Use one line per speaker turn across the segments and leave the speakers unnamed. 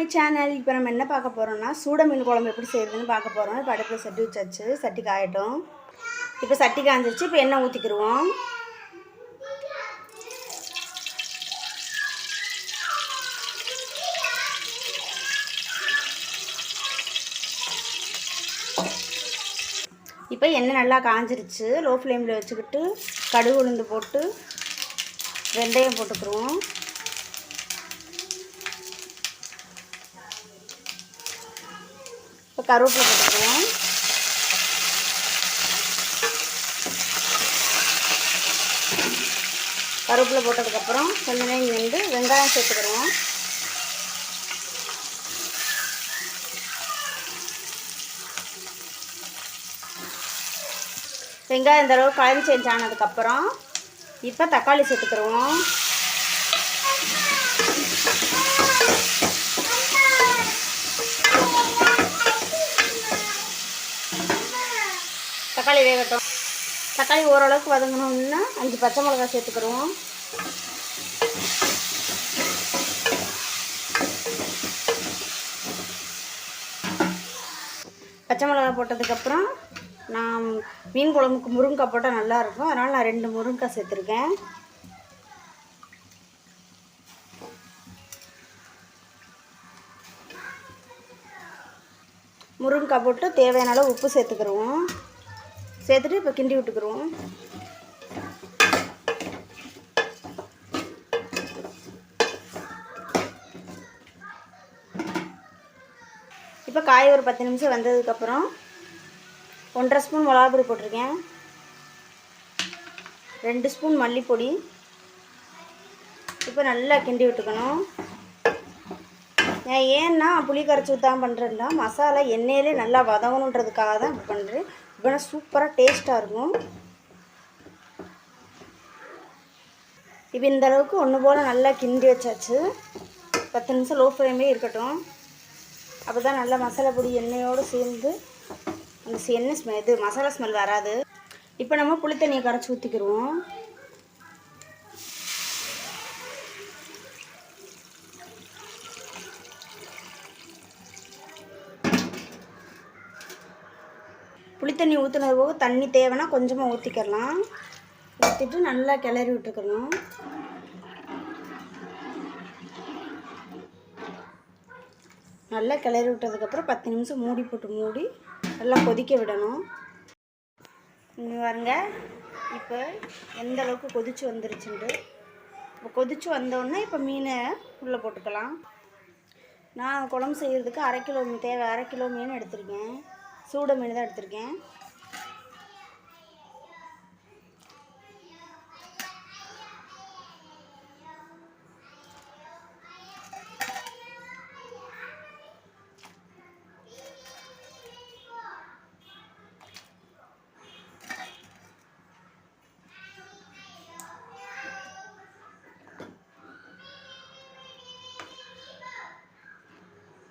My channel இப்போ நம்ம என்ன பார்க்க போகிறோம்னா சூட மீன் குழம்பு எப்படி செய்கிறதுன்னு பார்க்க போகிறோம் இப்போ அடுப்பில் சட்டி வச்சாச்சு. சட்டி காயட்டும். இப்போ சட்டி காய்ஞ்சிருச்சு இப்போ எண்ணெய் ஊற்றிக்கிடுவோம் இப்போ எண்ணெய் நல்லா காஞ்சிருச்சு. லோ ஃப்ளேமில் வச்சுக்கிட்டு கடுகு உளுந்து போட்டு வெந்தயம் போட்டுக்கிடுவோம் இப்போ கருவேப்பிலை போட்டுக்குவோம். கருவேப்பிலை போட்டதுக்கப்புறம் கொஞ்ச நேரம் வந்து வெங்காயம் சேர்த்துக்கிறோம் வெங்காயம் இந்த அளவு கலர் சேஞ்ச் ஆனதுக்கப்புறம் இப்போ தக்காளி சேர்த்துக்கிறோம் தக்காளி வேகட்டும் தக்காளி ஓரளவுக்கு வதங்கணும்னா அஞ்சு பச்சை மிளகா சேர்த்துக்கிடுவோம். பச்சை மிளகா போட்டதுக்கப்புறம் நான் மீன் குழம்புக்கு முருங்கைக்காய் போட்டால் நல்லாயிருக்கும். அதனால் நான் ரெண்டு முருங்கைக்காய் சேர்த்துருக்கேன். முருங்கைக்காய் போட்டு தேவையான அளவு உப்பு சேர்த்துக்கிடுவோம். சேர்த்துட்டு இப்போ கிண்டி விட்டுக்குருவோம். இப்போ காய் ஒரு பத்து நிமிஷம் வந்ததுக்கப்புறம் ஒன்றரை ஸ்பூன் மிளகாப்பொடி போட்டிருக்கேன். ரெண்டு ஸ்பூன் மல்லிப்பொடி. இப்போ நல்லா கிண்டி விட்டுக்கணும். நான் ஏன்னா புளி கரைச்சி ஊற்றாம பண்ணுறேன்னா மசாலா எண்ணெயிலே நல்லா வதங்கணுன்றதுக்காக தான் இப்போ பண்ணுறேன் இப்போ சூப்பராக டேஸ்ட்டாக இருக்கும். இப்போ இந்த அளவுக்கு ஒன்று போல் நல்லா கிண்டி வச்சாச்சு. பத்து நிமிஷம் லோ ஃப்ளேமே இருக்கட்டும். அப்போ தான் நல்லா மசாலா பொடி எண்ணெயோடு சேர்ந்து அந்த எண்ணெய் ஸ்மெல் இது மசாலா ஸ்மெல் வராது. இப்போ நம்ம புளி தண்ணியை கரைச்சி ஊற்றிக்கிடுவோம் புளி தண்ணி ஊற்றுனது போக தண்ணி தேவைன்னா கொஞ்சமாக ஊற்றிக்கிறலாம் ஊற்றிட்டு நல்லா கிளறி விட்டுக்கணும். நல்லா கிளறி விட்டதுக்கப்புறம் பத்து நிமிஷம் மூடி போட்டு மூடி நல்லா கொதிக்க விடணும். இங்கே பாருங்க இப்போ எந்த அளவுக்கு கொதிச்சு வந்துருச்சுண்டு இப்போ கொதிச்சு வந்தோடனே இப்போ மீனை உள்ளே போட்டுக்கலாம். நான் குழம்பு செய்கிறதுக்கு அரை கிலோ மீன் தேவை அரை கிலோ மீன் எடுத்திருக்கேன். சூட மீன் தான் எடுத்திருக்கேன்.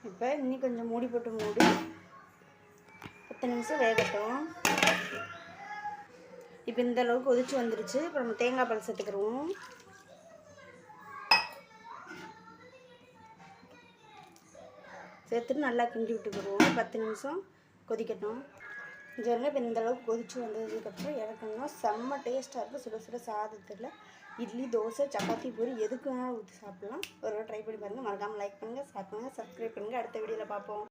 இப்போ இன்னும் கொஞ்சம் மூடி போட்டு மூடி பத்து நிமிஷம் வேகட்டும். இப்போ இந்த அளவுக்கு கொதிச்சு வந்துருச்சு. இப்போ நம்ம தேங்காய் பால் சேர்த்துக்கிறோம் சேர்த்துட்டு நல்லா கிண்டி விட்டுக்கிடுவோம். பத்து நிமிஷம் கொதிக்கட்டும். ஜெருங்க இப்போ இந்த அளவுக்கு கொதிச்சு வந்ததுக்கப்புறம் இறக்கணும் செம்ம டேஸ்ட்டாக இருக்கும் சுட சுட சாதத்தில் இட்லி தோசை சப்பாத்தி பூரி எதுக்கு வேணாலும் ஊற்றி சாப்பிட்லாம். ஒரு ட்ரை பண்ணி பாருங்கள் மறக்காமல் லைக் பண்ணுங்கள் சாப்பிடுங்க சப்ஸ்கிரைப் பண்ணுங்கள் அடுத்த வீடியோவில் பார்ப்போம்.